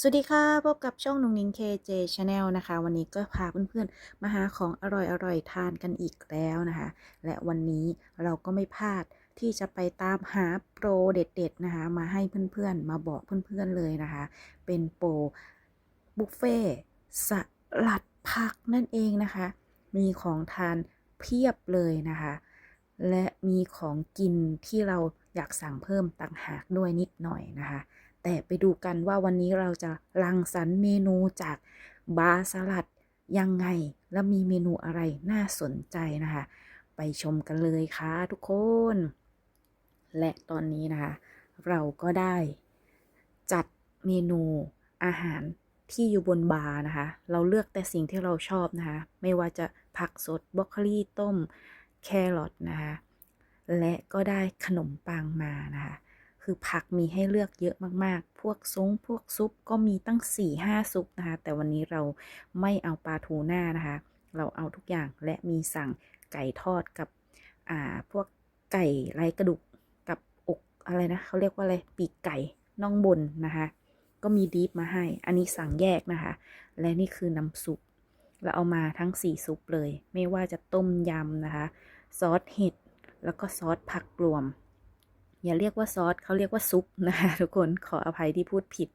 สวัสดีค่ะ พบกับช่องนุงนิง KJ Channel นะคะ วันนี้ก็พาเพื่อนๆ มาหาของอร่อยๆ ทานกันอีกแล้วนะคะ และวันนี้เราก็ไม่พลาดที่จะไปตามหาโปรเด็ดๆนะคะ มาให้เพื่อนๆ มาบอกเพื่อนๆเลยนะคะ เป็นโปรบุฟเฟ่สลัดผักนั่นเองนะคะ มีของทานเพียบเลยนะคะ และมีของกินที่เราอยากสั่งเพิ่มต่างหากด้วยนิดหน่อยนะคะ แต่ไปดูกันว่าวันนี้เราจะรังสรรค์เมนูจากบาร์สลัดยังไง และมีเมนูอะไรน่าสนใจนะคะ ไปชมกันเลยค่ะทุกคน และตอนนี้นะคะ เราก็ได้จัดเมนูอาหารที่อยู่บนบาร์นะคะ เราเลือกแต่สิ่งที่เราชอบนะคะ ไม่ว่าจะผักสดบรอกโคลีต้ม แครอทนะคะ และก็ได้ขนมปังมานะคะ คือผักมีให้เลือกเยอะมากๆ พวกซุ้งพวกซุปก็มีตั้ง 4-5 ซุปนะคะ แต่วันนี้เราไม่เอาปลาทูน่านะคะ เราเอาทุกอย่างและมีสั่งไก่ทอดกับอ่าพวกไก่ไรกระดูกกับอกอะไรนะเขาเรียกว่าอะไรปีกไก่น่องบนนะคะ ก็มีดีฟมาให้ อันนี้สั่งแยกนะคะ และนี่คือน้ำซุปเราเอามาทั้ง 4 ซุปเลย ไม่ว่าจะต้มยำนะคะ ซอสเห็ด แล้วก็ซอสผักรวม อย่าเรียกว่าซอสเขาเรียกว่าซุปนะคะทุกคนขออภัยที่พูดผิด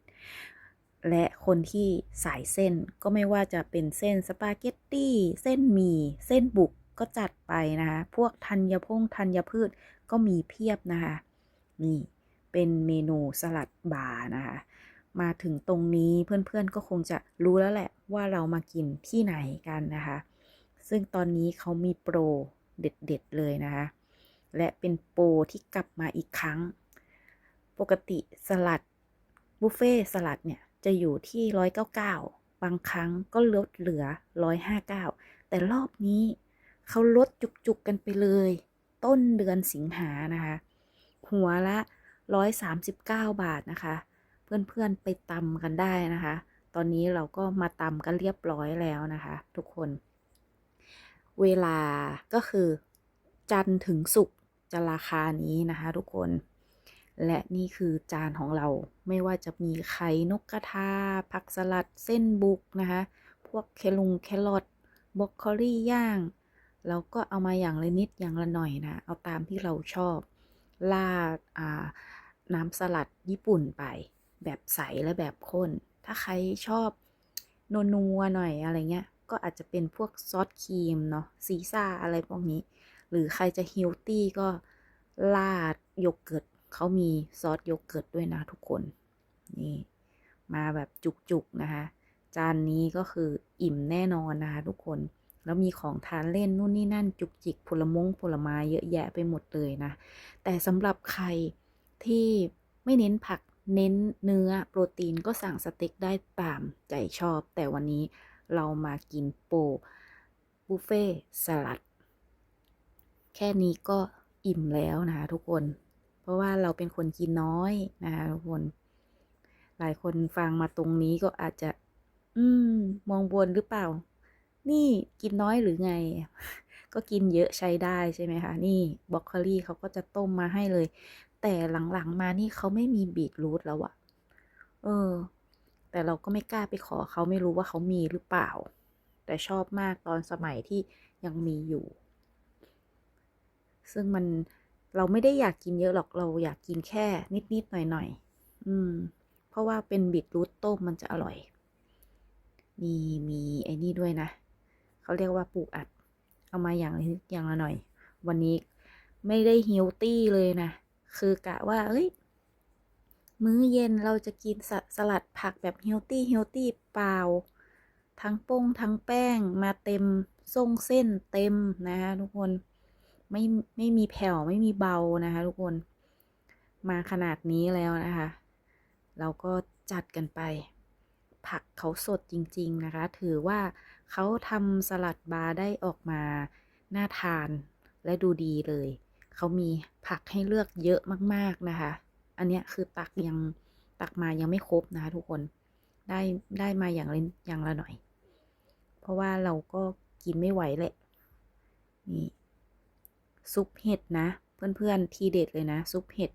และคนที่สายเส้นก็ไม่ว่าจะเป็นเส้นสปาเกตตี้เส้นหมี่เส้นบุกก็จัดไปนะคะพวกธัญพงธัญพืชก็มีเพียบนะคะนี่เป็นเมนูสลัดบาร์นะคะมาถึงตรงนี้เพื่อนๆก็คงจะรู้แล้วแหละว่าเรามากินที่ไหนกันนะคะ ซึ่งตอนนี้เขามีโปรเด็ดๆเลยนะคะ และเป็นโปรที่กลับมาอีกครั้ง ปกติสลัดบุฟเฟ่สลัดเนี่ยจะอยู่ที่ 199 บางครั้งก็ลดเหลือ 159 แต่รอบนี้เขาลดจุกๆกันไปเลย ต้นเดือนสิงหานะคะ หัวละ 139 บาทนะคะ เพื่อนๆไปตำกันได้นะคะ ตอนนี้เราก็มาตำกันเรียบร้อยแล้วนะคะ ทุกคน เวลาก็คือจันทร์ถึงศุกร์ จะราคานี้นะคะ ทุกคน และนี่คือจานของเราไม่ว่าจะมีไข่นกกระทา ผักสลัดเส้นบุกนะคะ พวกเคลุงแครอทบรอกโคลี่ย่างเราก็เอามาอย่างละนิดอย่างละหน่อยนะ เอาตามที่เราชอบลาดน้ำสลัดญี่ปุ่นไป แบบใสและแบบข้น ถ้าใครชอบนัวๆหน่อยอะไรเงี้ย ก็อาจจะเป็นพวกซอสครีมเนาะซีซ่าอะไรพวกนี้ หรือใครจะฮิลตี้ก็ลาดโยเกิร์ตเขามีซอสโยเกิร์ตด้วยนะทุกคน นี่ มาแบบจุกๆนะคะ จานนี้ก็คืออิ่มแน่นอนนะคะทุกคน แล้วมีของทานเล่นนู่นนี่นั่นจุกจิกผลมงผลไม้เยอะแยะไปหมดเลยนะ แต่สำหรับใครที่ไม่เน้นผักเน้นเนื้อโปรตีนก็สั่งสเต็กได้ตามใจชอบ แต่วันนี้เรามากินโปรบุฟเฟ่สลัด แค่นี้ก็อิ่มแล้วนะคะทุกคน เพราะว่าเราเป็นคนกินน้อยนะคะทุกคน หลายคนฟังมาตรงนี้ก็อาจจะ อืม มองบนหรือเปล่า นี่กินน้อยหรือไง ก็กินเยอะใช้ได้ใช่ไหมคะนี่บรอกโคลีเขาก็จะต้มมาให้เลย แต่หลังๆมานี่เขาไม่มีบีทรูทแล้วอะเออ แต่เราก็ไม่กล้าไปขอเขาไม่รู้ว่าเขามีหรือเปล่า แต่ชอบมากตอนสมัยที่ยังมีอยู่ ซึ่งมันเราไม่ได้อยากกินเยอะหรอกเราอยากกินแค่นิดๆหน่อยๆอืม เพราะว่าเป็นบีทรูทต้มมันจะอร่อย มีมีไอ้นี่ด้วยนะเขาเรียกว่าปลูกอัด เอามาอย่างละนิดอย่างละหน่อย วันนี้ไม่ได้ฮิลตี้เลยนะ คือกะว่าเอ้ย มื้อเย็นเราจะกินสสลัดผักแบบเฮลตี้เฮลตี้เปล่า ทั้งโป้งทั้งแป้งมาเต็มทรงเส้นเต็มนะคะทุกคน ไม่ไม่มีแผ่วไม่มีเบานะคะทุกคนมาขนาดนี้แล้วนะคะ เราก็จัดกันไป ผักเขาสดจริง ๆ นะคะ ถือว่าเขาทำสลัดบาร์ได้ออกมาน่าทานและดูดีเลย เขามีผักให้เลือกเยอะมากๆนะคะ อันเนี้ยคือตักยังตักมายังไม่ครบนะคะทุกคนได้ได้มาอย่างเละอย่างละหน่อย เพราะว่าเราก็กินไม่ไหวแหละนี่ ซุปเห็ดนะ เพื่อนๆทีเด็ดเลยนะ ซุปเห็ด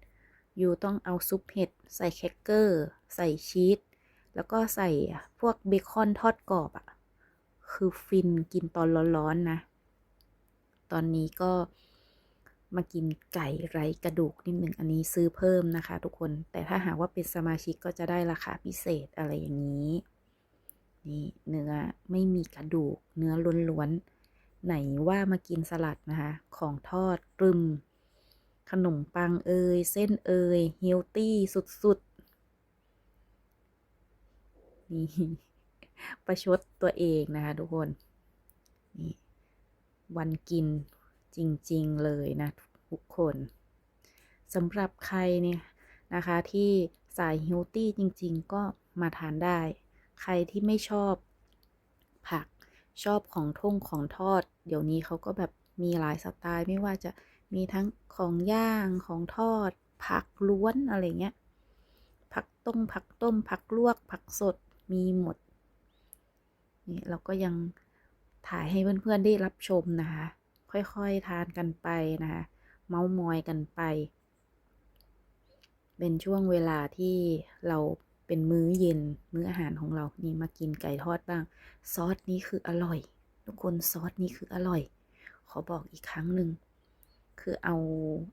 ยูต้องเอาซุปเห็ด ใส่แครกเกอร์ ใส่ชีสแล้วก็ใส่พวกเบคอนทอดกรอบอะ่ะคือฟินกินตอนร้อนๆนะ ตอนนี้ก็มากินไก่ไร้กระดูกนิดหนึ่งอันนี้ซื้อเพิ่มนะคะ ทุกคนแต่ถ้าหากว่าเป็นสมาชิกก็จะได้ราคาพิเศษอะไรอย่างนี้ นี่เนื้อไม่มีกระดูกเนื้อล้วนๆ ไหนว่ามากินสลัดนะคะ ของทอดรึม ขนมปังเอย เส้นเอยเฮลตี้สุดๆ นี่ ประชดตัวเองนะคะทุกคน นี่ วันกินจริงๆเลยนะทุกคนสำหรับใครเนี่ยนะคะที่สายเฮลตี้จริงๆ ก็มาทานได้ ใครที่ไม่ชอบผัก ชอบของท่งของทอด เดี๋ยวนี้เขาก็แบบมีหลายสไตล์ไม่ว่าจะมีทั้งของย่างของทอด ผักล้วนอะไรเงี้ยผักต้มผักต้ม ผักลวก ผักสดมีหมดนี่เราก็ยังถ่ายให้เพื่อนๆได้รับชมนะคะ ค่อยๆทานกันไปนะคะ เมามอยกันไป เป็นช่วงเวลาที่เรา เป็นมื้อเย็นมื้ออาหารของเรานี่มากินไก่ทอดบ้าง ซอสนี้คืออร่อย ทุกคนซอสนี้คืออร่อย ขอบอกอีกครั้งหนึ่งคือเอา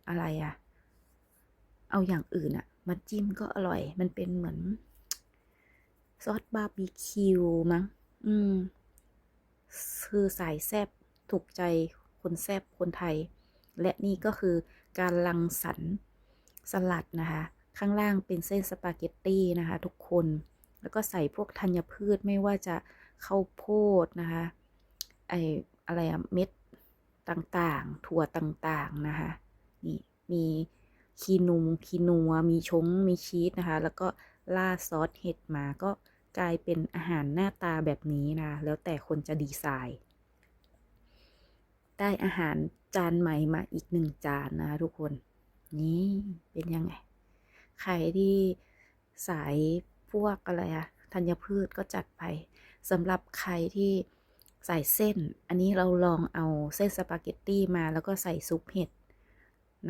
อะไรอะเอาอย่างอื่นอะมาจิ้มก็อร่อย มันเป็นเหมือน ซอสบาร์บีคิวมั้งอืมคือสายแซบถูกใจคนแซบคนไทย และนี่ก็คือการลังสรรสลัดนะคะ ข้างล่างเป็นเส้นสปาเกตตี้นะคะทุกคน แล้วก็ใส่พวกธัญพืชไม่ว่าจะข้าวโพดนะคะไออะไรอะเม็ดต่างๆ ถั่วต่างๆนะคะนี่มีคีนูคีนัว มีชง มีชีสนะคะ แล้วก็ราซอสเห็ดมาก็กลายเป็นอาหารหน้าตาแบบนี้นะ แล้วแต่คนจะดีไซน์ ได้อาหารจานใหม่มาอีกหนึ่งจานนะทุกคน นี่เป็นยังไง ใครที่สายพวกอะไรอะธัญพืชก็จัดไปสำหรับใครที่ใส่เส้น อันนี้เราลองเอาเส้นสปาเกตตี้มาแล้วก็ใส่ซุปเห็ด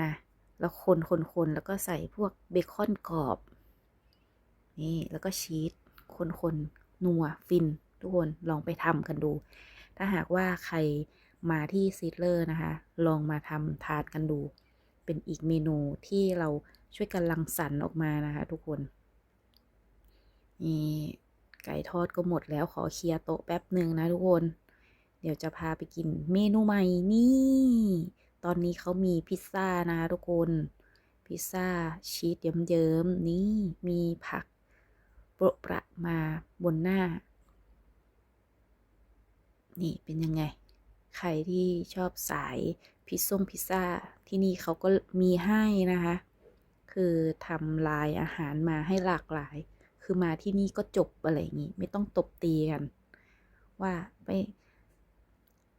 นะแล้วคนคนคนแล้วก็ใส่พวกเบคอนกรอบ นี่แล้วก็ชีสคนคนนัวฟิน ทุกคนลองไปทำกันดู ถ้าหากว่าใครมาที่ซีดเลอร์นะคะ ลองมาทำทานกันดู เป็นอีกเมนูที่เราช่วยกันรังสรรค์ออกมานะคะ ทุกคนนี่ไก่ทอดก็หมดแล้วขอเคลียร์โต๊ะแป๊บหนึ่งนะทุกคน เดี๋ยวจะพาไปกินเมนูใหม่นี่ ตอนนี้เขามีพิซซ่านะคะทุกคน พิซซ่าชีสเยิ้มๆนี่มีผักโปรประมาบนหน้า นี่เป็นยังไง ใครที่ชอบสาย พิซซ่งพิซซ่าที่นี่เขาก็มีให้นะคะ คือทำลายอาหารมาให้หลากหลาย คือมาที่นี่ก็จบอะไรอย่างนี้ ไม่ต้องตบตีกัน ว่าไป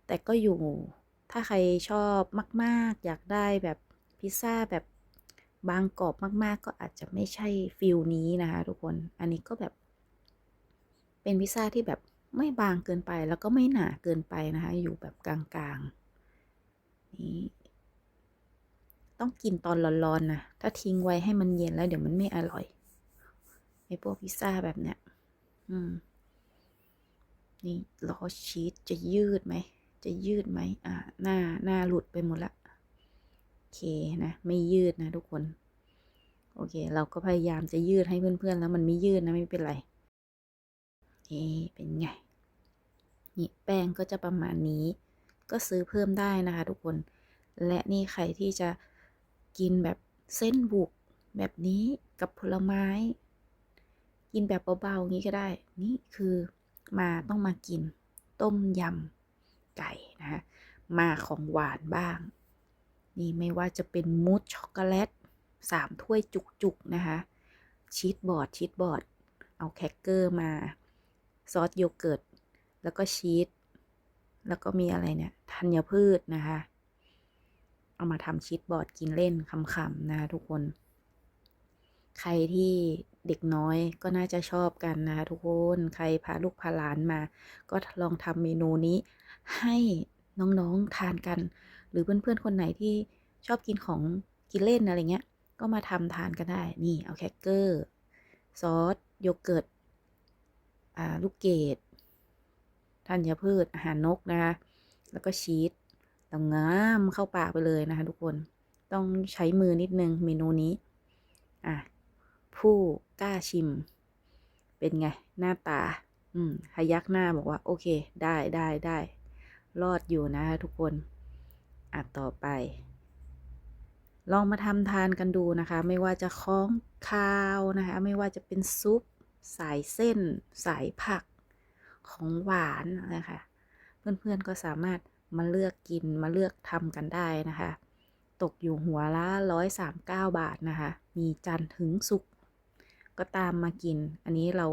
แต่ก็อยู่ถ้าใครชอบมาก ๆ อยากได้แบบพิซซ่าแบบบางกรอบมาก ๆ ก็อาจจะไม่ใช่ฟิลนี้นะคะทุกคน อันนี้ก็แบบ เป็นพิซซ่าที่แบบไม่บางเกินไปแล้วก็ไม่หนาเกินไปนะคะ อยู่แบบกลาง ๆ นี่ต้องกินตอนร้อนๆนะ ถ้าทิ้งไว้ให้มันเย็นแล้วเดี๋ยวมันไม่อร่อยไอพวกพิซซ่าแบบเนี้ย อืม นี่ล้อชีสจะยืดไหม จะยืดไหม อ่า หน้า หน้าหลุดไปหมดละ โอเคนะ ไม่ยืดนะทุกคน โอเค เราก็พยายามจะยืดให้เพื่อนๆ แล้วมันไม่ยืดนะไม่เป็นไรนี่เป็นไง นี่แป้งก็จะประมาณนี้ ก็ซื้อเพิ่มได้นะคะทุกคน และนี่ใครที่จะกินแบบเส้นบุกแบบนี้กับผลไม้ กินแบบเบาๆงี้ก็ได้ นี่คือมาต้องมากิน ต้มยำไก่นะคะมาของหวานบ้าง นี่ไม่ว่าจะเป็นมูสช็อกโกแลตสามถ้วยจุกๆนะคะชีสบอร์ดชีสบอร์ดเอาแครกเกอร์มา ซอสโยเกิร์ต แล้วก็ชีส แล้วก็มีอะไรเนี่ยธัญพืชนะคะ เอามาทำชีสบอร์ดกินเล่นขำๆนะคะทุกคน ใครที่เด็กน้อยก็น่าจะชอบกันนะคะทุกคนใครพาลูกพาหลานมา ก็ลองทำเมนูนี้ ให้น้องๆทานกัน หรือเพื่อนๆคนไหนที่ชอบกินของกินเล่นอะไรเงี้ย ก็มาทำทานกันได้ นี่เอาแครกเกอร์ ซอส โยเกิร์ตลูกเกด ธัญพืชอาหารนกนะคะ แล้วก็ชีสต้องงามเข้าปากไปเลยนะคะทุกคนต้องใช้มือนิดนึงเมนูนี้ อะ ผู้กล้าชิม เป็นไง หน้าตา อืมพยักหน้าบอกว่า โอเค ได้ได้ได้ รอดอยู่นะคะทุกคน อะ ต่อไป ลองมาทำทานกันดูนะคะ ไม่ว่าจะคล้องคาวนะคะ ไม่ว่าจะเป็นซุป สายเส้น สายผัก ของหวานนะคะเพื่อนๆก็สามารถมาเลือกกินมาเลือกทำกันได้นะคะ ตกอยู่หัวละร้อยสามเก้าบาทนะคะ มีจันทร์ถึงสุกก็ตามมากิน อันนี้เรา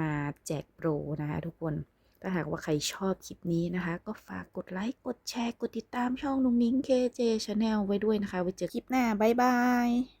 มาแจกโปรนะคะทุกคนถ้าหากว่าใครชอบคลิปนี้นะคะ ก็ฝากกดไลค์ กดแชร์ กดติดตามช่องนุ้งนิ้ง KJ Channel ไว้ด้วยนะคะ ไว้เจอคลิปหน้า บ๊ายบาย